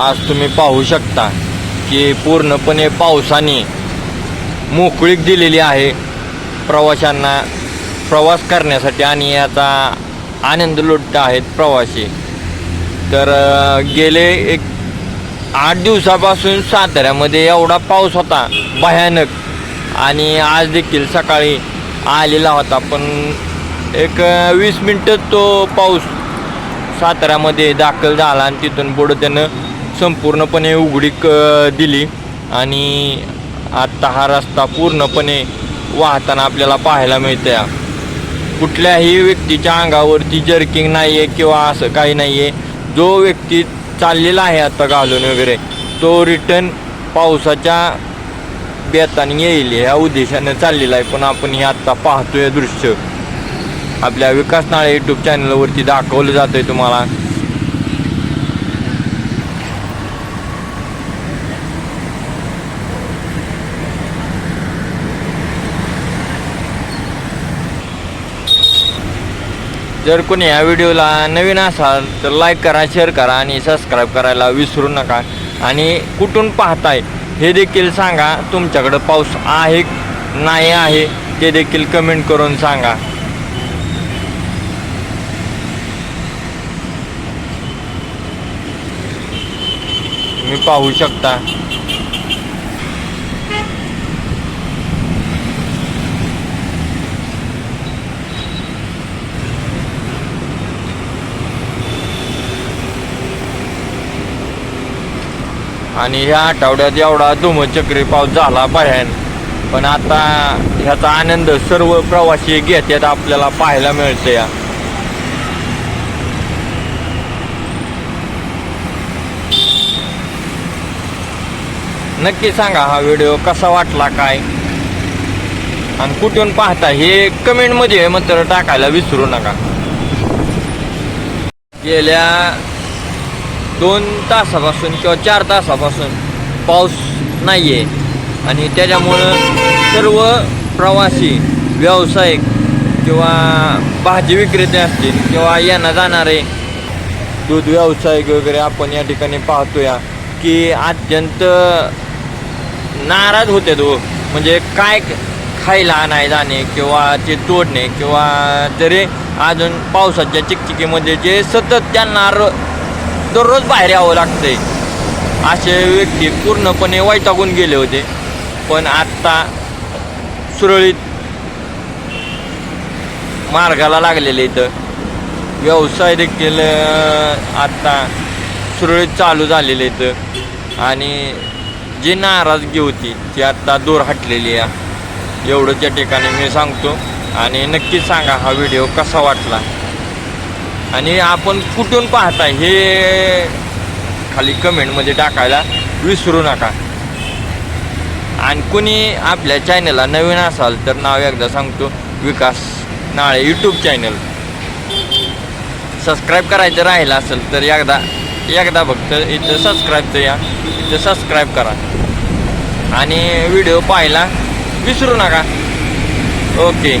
आज तुम्ही पाहू शकता की पूर्णपणे पावसाने मोकळीक दिलेली आहे प्रवाशांना प्रवास करण्यासाठी आणि याचा आनंद लुटत आहेत प्रवासी. तर गेले एक आठ दिवसापासून साताऱ्यामध्ये एवढा पाऊस होता भयानक. आणि आज देखील सकाळी आलेला होता पण एक वीस मिनटं तो पाऊस साताऱ्यामध्ये दाखल झाला आणि तिथून पुढं त्यानं संपूर्णपणे उघडीक दिली. आणि आत्ता हा रस्ता पूर्णपणे वाहताना आपल्याला पाहायला मिळतं कुठल्याही व्यक्तीच्या अंगावरती जर्किंग नाही आहे किंवा असं काही नाही आहे जो व्यक्ती चाललेला आहे आता घालून वगैरे तो रिटर्न पावसाच्या बेताने येईल ह्या उद्देशानं चाललेला आहे. पण आपण हे आत्ता पाहतोय दृश्य. आपल्या विकास नाळे यूट्यूब चॅनलवरती दाखवलं जातं आहे तुम्हाला. जर कोणी या व्हिडिओला नवीन असाल तर लाईक करा शेअर करा आणि सबस्क्राईब करायला विसरू नका. आणि कुठून पाहताय हे देखील सांगा. तुमच्याकडं पाऊस आहे नाही आहे ते देखील कमेंट करून सांगा. तुम्ही पाहू शकता. आणि ह्या आठवड्यात एवढा धुमचक्री पाऊस झाला भयान पण आता ह्याचा आनंद सर्व प्रवासी घेतात आपल्याला पाहायला मिळते या नक्की सांगा हा व्हिडिओ कसा वाटला काय? आणि कुठून पाहता हे कमेंटमध्ये मात्र टाकायला विसरू नका. गेल्या दोन तासापासून किंवा चार तासापासून पाऊस नाही आहे आणि त्याच्यामुळं सर्व प्रवासी व्यावसायिक किंवा भाजी विक्रेते असतील किंवा यांना जाणारे दूध व्यावसायिक वगैरे आपण या ठिकाणी पाहतो या की अत्यंत नाराज होते तो. म्हणजे काय खायला नाही जाणे किंवा ते तोडणे किंवा तरी अजून पावसाच्या चिकचिकीमध्ये जे सतत त्यांना र- दररोज बाहेर यावं लागतंय. असे व्यक्ती पूर्णपणे वैतागून गेले होते. पण आत्ता सुरळीत मार्गाला लागलेले इथं. व्यवसाय देखील आत्ता सुरळीत चालू झालेले इथं. आणि जी नाराजगी होती ती आत्ता दूर हटलेली आहे. एवढं त्या ठिकाणी मी सांगतो. आणि नक्कीच सांगा हा व्हिडिओ कसा वाटला? आणि आपण कुठून पाहता हे खाली कमेंटमध्ये टाकायला विसरू नका. आणि कुणी आपल्या चॅनलला नवीन असाल तर नाव एकदा सांगतो Vikas Nale YouTube channel subscribe करायचं राहिलं असेल तर एकदा एकदा फक्त इथं सबस्क्राईबचं या इथं सबस्क्राईब करा. आणि व्हिडिओ पाहायला विसरू नका. ओके